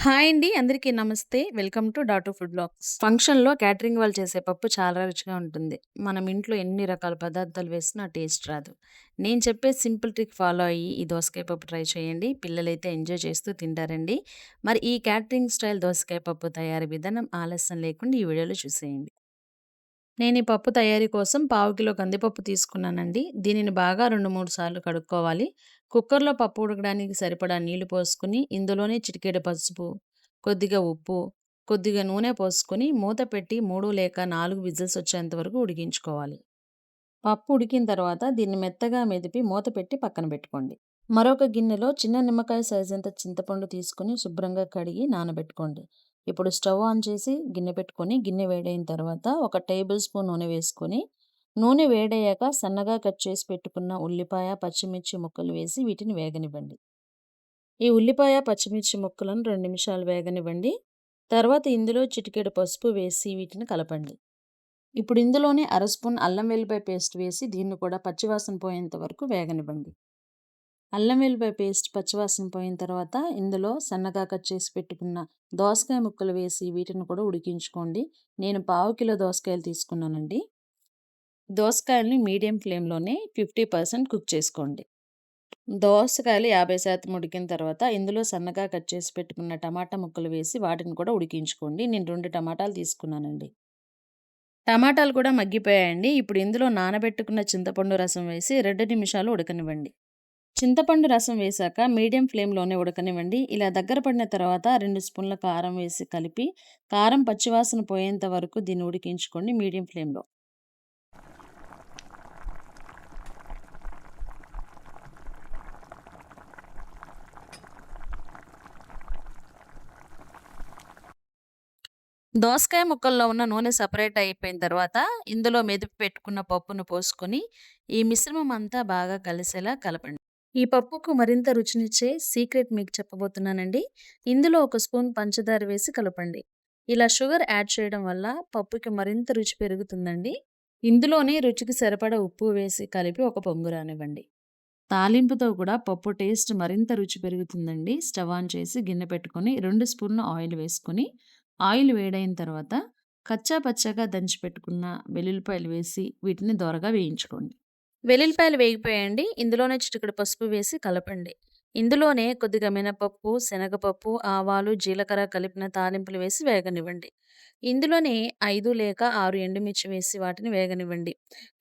Hi అండి. అందరికీ నమస్తే. వెల్కమ్ టు డాటో ఫుడ్ బ్లాగ్స్. ఫంక్షన్‌లో క్యాటరింగ్ వాళ్ళు చేసే పప్పు చాలా రుచిగా ఉంటుంది. మనం ఇంట్లో ఎన్ని రకాల పదార్థాలు వేసినా ఆ టేస్ట్ రాదు. నేను చెప్పే సింపుల్ ట్రిక్ ఫాలో అయ్యి ఈ దోసకాయ పప్పు ట్రై చేయండి. పిల్లలైతే ఎంజాయ్ చేస్తూ తింటారండి. మరి ఈ క్యాటరింగ్ స్టైల్ దోసకాయ పప్పు తయారీ విధానం ఆలస్యం లేకుండా ఈ వీడియోలో చూసేయండి. నేను ఈ పప్పు తయారీ కోసం పావు కిలో కందిపప్పు తీసుకున్నానండి. దీనిని బాగా 2, 3 సార్లు కడుక్కోవాలి. కుక్కర్‌లో పప్పు ఉడకడానికి సరిపడా నీళ్ళు పోసుకుని ఇందులోనే చిటికెడు పసుపు, కొద్దిగా ఉప్పు, కొద్దిగా నూనె పోసుకొని మూత పెట్టి మూడు లేక నాలుగు విజిల్స్ వచ్చేంత వరకు ఉడికించుకోవాలి. పప్పు ఉడికిన తర్వాత దీన్ని మెత్తగా మెదిపి మూత పెట్టి పక్కన పెట్టుకోండి. మరొక గిన్నెలో చిన్న నిమ్మకాయ సైజంత చింతపండు తీసుకొని శుభ్రంగా కడిగి నానబెట్టుకోండి. ఇప్పుడు స్టవ్ ఆన్ చేసి గిన్నె పెట్టుకొని గిన్నె వేడైన తర్వాత ఒక టేబుల్ స్పూన్ నూనె వేసుకొని నూనె వేడయ్యాక సన్నగా కట్ చేసి పెట్టుకున్న ఉల్లిపాయ, పచ్చిమిర్చి ముక్కలు వేసి వీటిని వేగనివ్వండి. ఈ ఉల్లిపాయ, పచ్చిమిర్చి ముక్కలను రెండు నిమిషాలు వేగనివ్వండి. తర్వాత ఇందులో చిటికెడు పసుపు వేసి వీటిని కలపండి. ఇప్పుడు ఇందులోనే అర స్పూన్ అల్లం వెల్లిపాయ పేస్ట్ వేసి దీన్ని కూడా పచ్చివాసన పోయేంత వరకు వేగనివ్వండి. అల్లం వెల్లిపాయ పేస్ట్ పచ్చివాసన పోయిన తర్వాత ఇందులో సన్నగా కట్ చేసి పెట్టుకున్న దోసకాయ ముక్కలు వేసి వీటిని కూడా ఉడికించుకోండి. నేను పావు కిలో దోసకాయలు తీసుకున్నానండి. దోసకాయల్ని మీడియం ఫ్లేమ్‌లోనే 50% కుక్ చేసుకోండి. దోసకాయలు 50% ఉడికిన తర్వాత ఇందులో సన్నగా కట్ చేసి పెట్టుకున్న టమాటా ముక్కలు వేసి వాటిని కూడా ఉడికించుకోండి. నేను రెండు టమాటాలు తీసుకున్నానండి. టమాటాలు కూడా మగ్గిపోయాయండి. ఇప్పుడు ఇందులో నానబెట్టుకున్న చింతపండు రసం వేసి రెండు నిమిషాలు ఉడకనివ్వండి. చింతపండు రసం వేశాక మీడియం ఫ్లేమ్‌లోనే ఉడకనివ్వండి. ఇలా దగ్గర పడిన తర్వాత రెండు స్పూన్ల కారం వేసి కలిపి కారం పచ్చివాసన పోయేంత వరకు దీన్ని ఉడికించుకోండి మీడియం ఫ్లేమ్‌లో. దోసకాయ ముక్కల్లో ఉన్న నూనె సపరేట్ అయిపోయిన తర్వాత ఇందులో మెదిపి పెట్టుకున్న పప్పును పోసుకొని ఈ మిశ్రమం అంతా బాగా కలిసేలా కలపండి. ఈ పప్పుకు మరింత రుచినిచ్చే సీక్రెట్ మీకు చెప్పబోతున్నానండి. ఇందులో ఒక స్పూన్ పంచదార వేసి కలపండి. ఇలా షుగర్ యాడ్ చేయడం వల్ల పప్పుకి మరింత రుచి పెరుగుతుందండి. ఇందులోనే రుచికి సరిపడా ఉప్పు వేసి కలిపి ఒక పొంగు రానివ్వండి. తాలింపుతో కూడా పప్పు టేస్ట్ మరింత రుచి పెరుగుతుందండి. స్టవ్ ఆన్ చేసి గిన్నె పెట్టుకొని రెండు స్పూన్ల ఆయిల్ వేసుకొని ఆయిల్ వేడైన తర్వాత కచ్చా పచ్చగా దంచి పెట్టుకున్న వెల్లుల్లిపాయలు వేసి వీటిని దోరగా వేయించుకోండి. వెల్లుల్లిపాయలు వేగిపోయండి ఇందులోనే చిటికడు పసుపు వేసి కలపండి. ఇందులోనే కొద్దిగా మినపప్పు, శనగపప్పు, ఆవాలు, జీలకర్ర కలిపిన తాలింపులు వేసి వేగనివ్వండి. ఇందులోనే ఐదు లేక ఆరు ఎండుమిర్చి వేసి వాటిని వేగనివ్వండి.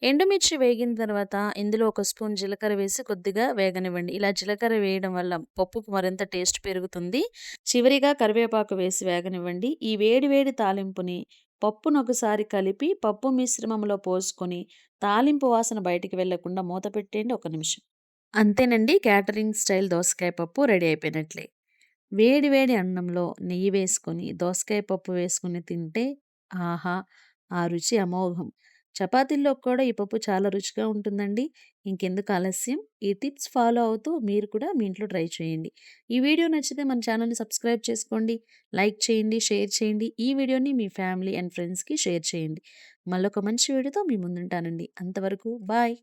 ఎండుమిర్చి వేగిన తర్వాత ఇందులో ఒక స్పూన్ జీలకర్ర వేసి కొద్దిగా వేగనివ్వండి. ఇలా జీలకర్ర వేయడం వల్ల పప్పుకు మరింత టేస్ట్ పెరుగుతుంది. చివరిగా కరివేపాకు వేసి వేగనివ్వండి. ఈ వేడి వేడి తాలింపుని పప్పును ఒకసారి కలిపి పప్పు మిశ్రమంలో పోసుకొని తాలింపు వాసన బయటికి వెళ్ళకుండా మూత పెట్టేయండి ఒక నిమిషం. అంతేనండి క్యాటరింగ్ స్టైల్ దోసకాయ పప్పు రెడీ అయిపోయినట్లే. వేడి వేడి అన్నంలో నెయ్యి వేసుకొని దోసకాయ పప్పు వేసుకొని తింటే ఆహా! ఆ రుచి అమోఘం. చపాతీల్లో కూడా ఈ పప్పు చాలా రుచిగా ఉంటుందండి. ఇంకెందుకు ఆలస్యం ఈ టిప్స్ ఫాలో అవుతూ మీరు కూడా మీ ఇంట్లో ట్రై చేయండి. ఈ వీడియో నచ్చితే మన ఛానల్‌ని సబ్స్క్రైబ్ చేసుకోండి. లైక్ చేయండి, షేర్ చేయండి. ఈ వీడియోని మీ ఫ్యామిలీ అండ్ ఫ్రెండ్స్‌కి షేర్ చేయండి. మళ్ళొక మంచి వీడియోతో మీ ముందుంటానండి. అంతవరకు బాయ్.